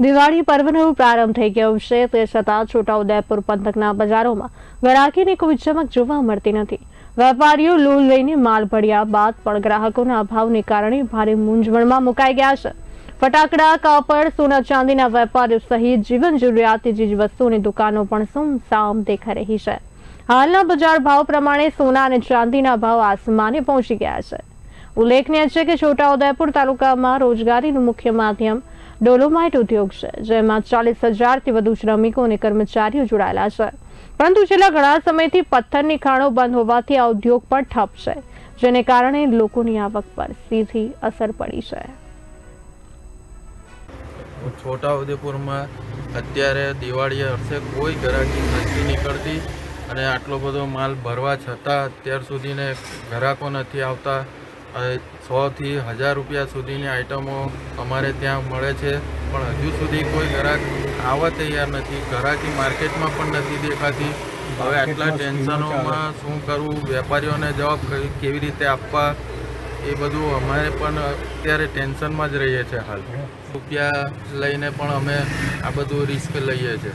દિવાળી પર્વનો પ્રારંભ થઈ ગયો છે તે છતાં છોટાઉદેપુર પંથકના બજારોમાં ગરાકીની કોઈ ચમક જોવા મળતી નથી. વેપારીઓ લોન લઈને માલ ભર્યા બાદ પણ ગ્રાહકોના અભાવને કારણે ભારે મૂંઝવણમાં મુકાઈ ગયા છે. ફટાકડા, કાપડ, સોના ચાંદીના વેપારીઓ સહિત જીવન જરૂરિયાતની ચીજ વસ્તુઓની દુકાનો પણ સુમસામ દેખાઈ રહી છે. હાલના બજાર ભાવ પ્રમાણે સોના અને ચાંદીના ભાવ આસમાને પહોંચી ગયા છે. ઉલ્લેખનીય છે કે છોટાઉદેપુર તાલુકામાં રોજગારીનું મુખ્ય માધ્યમ ડોલોમાઇટ ઉદ્યોગ છે, જેમાં ચાલીસ હજારથી વધુ શ્રમિકો અને કર્મચારીઓ જોડાયેલા છે. પરંતુ છેલ્લા ઘણા સમયથી પથ્થરની ખાણો બંધ હોવાથી આ ઉદ્યોગ પણ ઠપ છે, જેને કારણે લોકોની આવક પર સીધી અસર પડી છે. છોટાઉદેપુરમાં અત્યારે દિવાળી અર્થે કોઈ ગ્રાહકી નથી નીકળતી અને આટલો બધો માલ ભરવા છતાં અત્યાર સુધીને ગ્રાહકો નથી આવતા. સોથી હજાર રૂપિયા સુધીની આઇટમો અમારે ત્યાં મળે છે. પણ હજુ સુધી કોઈ ગ્રાહક આવવા તૈયાર નથી. ગ્રાહકી માર્કેટમાં પણ નથી દેખાતી. હવે આટલા ટેન્શનોમાં શું કરવું? વેપારીઓને જવાબ કેવી રીતે આપવા? એ બધું અમારે પણ અત્યારે ટેન્શનમાં જ રહીએ છીએ હાલ. રૂપિયા લઈને પણ અમે આ બધું રિસ્ક લઈએ છીએ